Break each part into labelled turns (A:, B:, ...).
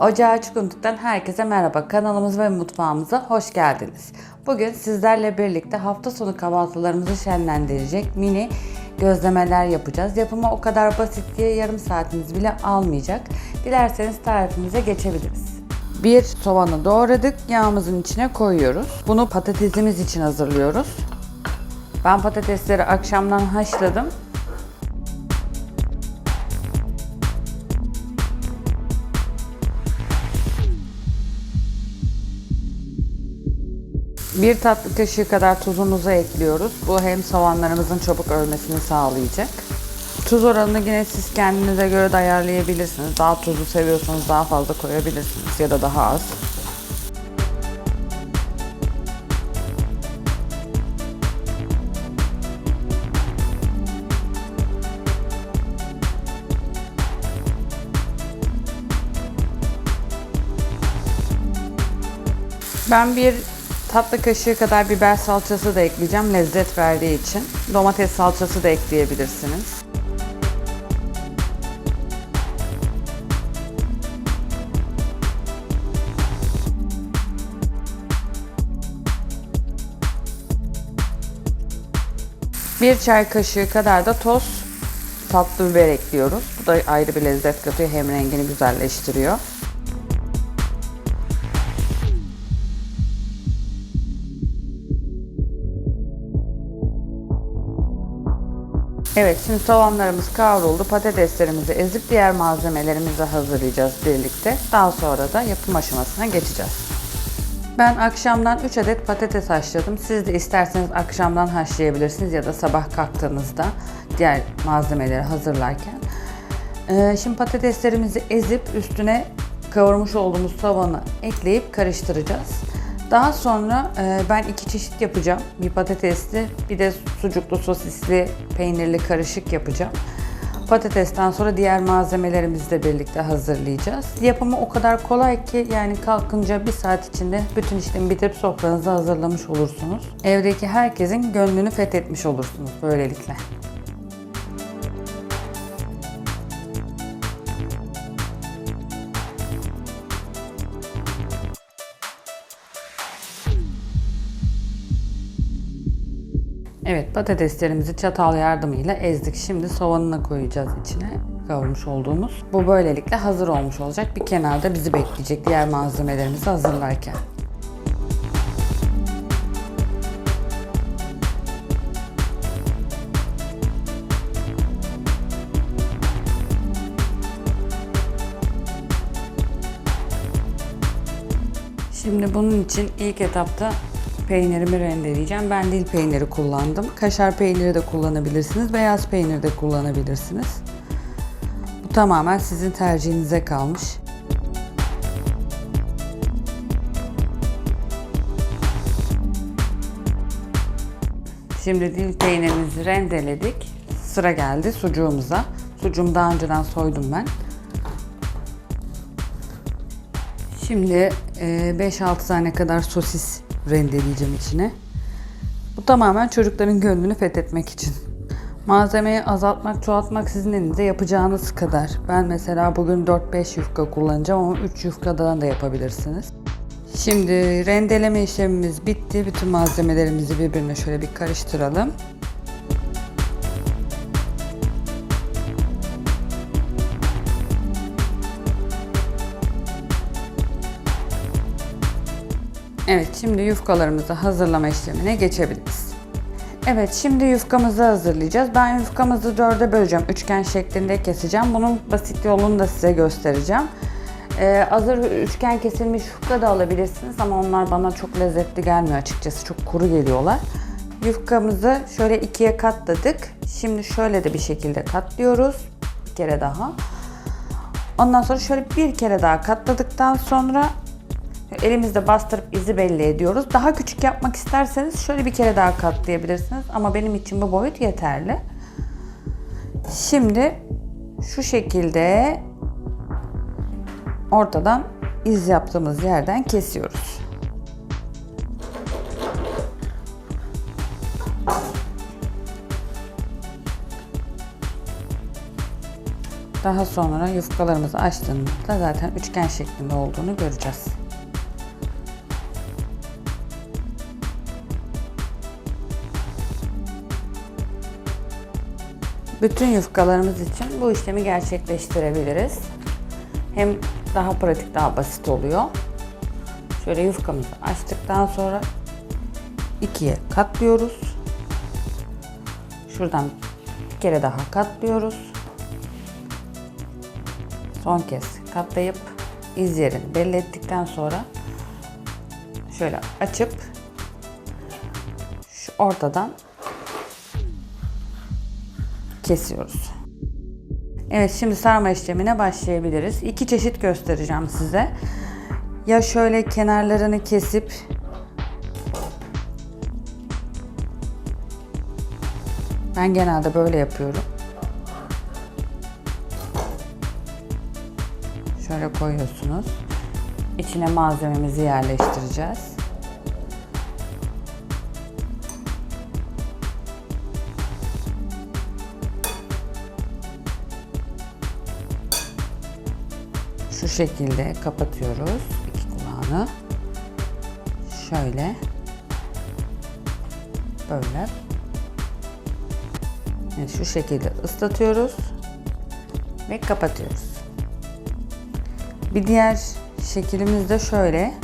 A: Ocağı Çukuntuk'tan herkese merhaba. Kanalımıza ve mutfağımıza hoş geldiniz. Bugün sizlerle birlikte hafta sonu kahvaltılarımızı şenlendirecek mini gözlemeler yapacağız. Yapımı o kadar basit diye yarım saatiniz bile almayacak. Dilerseniz tarifimize geçebiliriz. Bir soğanı doğradık, yağımızın içine koyuyoruz. Bunu patatesimiz için hazırlıyoruz. Ben patatesleri akşamdan haşladım. Bir tatlı kaşığı kadar tuzumuzu ekliyoruz. Bu hem soğanlarımızın çabuk ölmesini sağlayacak. Tuz oranını yine siz kendinize göre de ayarlayabilirsiniz. Daha tuzlu seviyorsanız daha fazla koyabilirsiniz ya da daha az. Ben bir tatlı kaşığı kadar biber salçası da ekleyeceğim lezzet verdiği için. Domates salçası da ekleyebilirsiniz. Bir çay kaşığı kadar da toz tatlı biber ekliyoruz. Bu da ayrı bir lezzet katıyor hem rengini güzelleştiriyor. Evet şimdi soğanlarımız kavruldu. Patateslerimizi ezip diğer malzemelerimizi hazırlayacağız birlikte. Daha sonra da yapım aşamasına geçeceğiz. Ben akşamdan 3 adet patates haşladım. Siz de isterseniz akşamdan haşlayabilirsiniz ya da sabah kalktığınızda diğer malzemeleri hazırlarken. Ee, şimdi patateslerimizi ezip üstüne kavurmuş olduğumuz soğanı ekleyip karıştıracağız. Daha sonra e, ben iki çeşit yapacağım. Bir patatesli, bir de sucuklu, sosisli, peynirli karışık yapacağım. Patatesten sonra diğer malzemelerimizi de birlikte hazırlayacağız. Yapımı o kadar kolay ki yani kalkınca bir saat içinde bütün işlemi bitirip sofranızı hazırlamış olursunuz. Evdeki herkesin gönlünü fethetmiş olursunuz böylelikle. Patateslerimizi çatal yardımıyla ezdik. Şimdi soğanına koyacağız içine kavurmuş olduğumuz. Bu böylelikle hazır olmuş olacak. Bir kenarda bizi bekleyecek diğer malzemelerimizi hazırlarken. Şimdi bunun için ilk etapta peynirimi rendeleyeceğim. Ben dil peyniri kullandım. Kaşar peyniri de kullanabilirsiniz. Beyaz peynir de kullanabilirsiniz. Bu tamamen sizin tercihinize kalmış. Şimdi dil peynirimizi rendeledik. Sıra geldi sucuğumuza. Sucuğumu daha önceden soydum ben. Şimdi 5-6 tane kadar sosis rendeleyeceğim içine. Bu tamamen çocukların gönlünü fethetmek için. Malzemeyi azaltmak, çoğaltmak sizin elinizde yapacağınız kadar. Ben mesela bugün 4-5 yufka kullanacağım ama 3 yufkadan da yapabilirsiniz. Şimdi rendeleme işlemimiz bitti. Bütün malzemelerimizi birbirine şöyle bir karıştıralım. Evet şimdi yufkalarımızı hazırlama işlemine geçebiliriz. Evet şimdi yufkamızı hazırlayacağız. Ben yufkamızı dörde böleceğim. Üçgen şeklinde keseceğim. Bunun basit yolunu da size göstereceğim. Ee, hazır üçgen kesilmiş yufka da alabilirsiniz ama onlar bana çok lezzetli gelmiyor açıkçası. Çok kuru geliyorlar. Yufkamızı şöyle ikiye katladık. Şimdi şöyle de bir şekilde katlıyoruz. Bir kere daha. Ondan sonra şöyle bir kere daha katladıktan sonra Elimizde bastırıp izi belli ediyoruz. Daha küçük yapmak isterseniz şöyle bir kere daha katlayabilirsiniz. Ama benim için bu boyut yeterli. Şimdi şu şekilde ortadan iz yaptığımız yerden kesiyoruz. Daha sonra yufkalarımızı açtığımızda zaten üçgen şeklinde olduğunu göreceğiz. Bütün yufkalarımız için bu işlemi gerçekleştirebiliriz. Hem daha pratik, daha basit oluyor. Şöyle yufkamızı açtıktan sonra ikiye katlıyoruz. Şuradan bir kere daha katlıyoruz. Son kez katlayıp iz yerini belli ettikten sonra şöyle açıp şu ortadan kesiyoruz. Evet şimdi sarma işlemine başlayabiliriz. İki çeşit göstereceğim size. Ya şöyle kenarlarını kesip ben genelde böyle yapıyorum. Şöyle koyuyorsunuz. İçine malzememizi yerleştireceğiz. Şekilde kapatıyoruz iki kulağını. Şöyle. Böyle. Evet, şu şekilde ıslatıyoruz ve kapatıyoruz. Bir diğer şeklimiz de şöyle.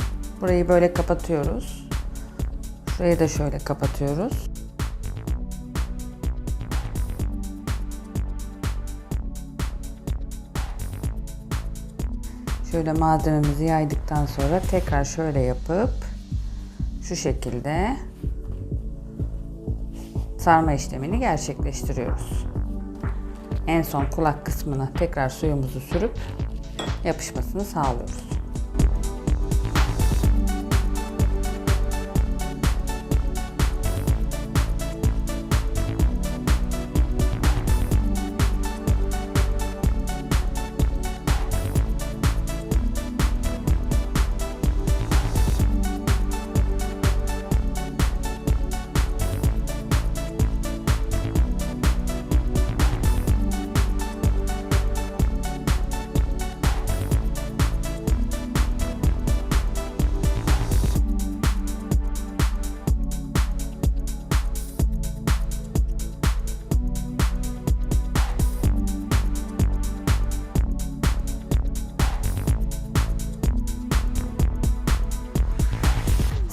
A: Burayı böyle kapatıyoruz. Şurayı da şöyle kapatıyoruz. Şöyle malzememizi yaydıktan sonra tekrar şöyle yapıp şu şekilde sarma işlemini gerçekleştiriyoruz. En son kulak kısmına tekrar suyumuzu sürüp yapışmasını sağlıyoruz.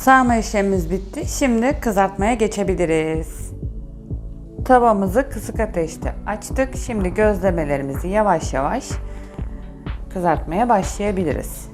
A: Sarma işlemimiz bitti. Şimdi kızartmaya geçebiliriz. Tavamızı kısık ateşte açtık. Şimdi gözlemelerimizi yavaş yavaş kızartmaya başlayabiliriz.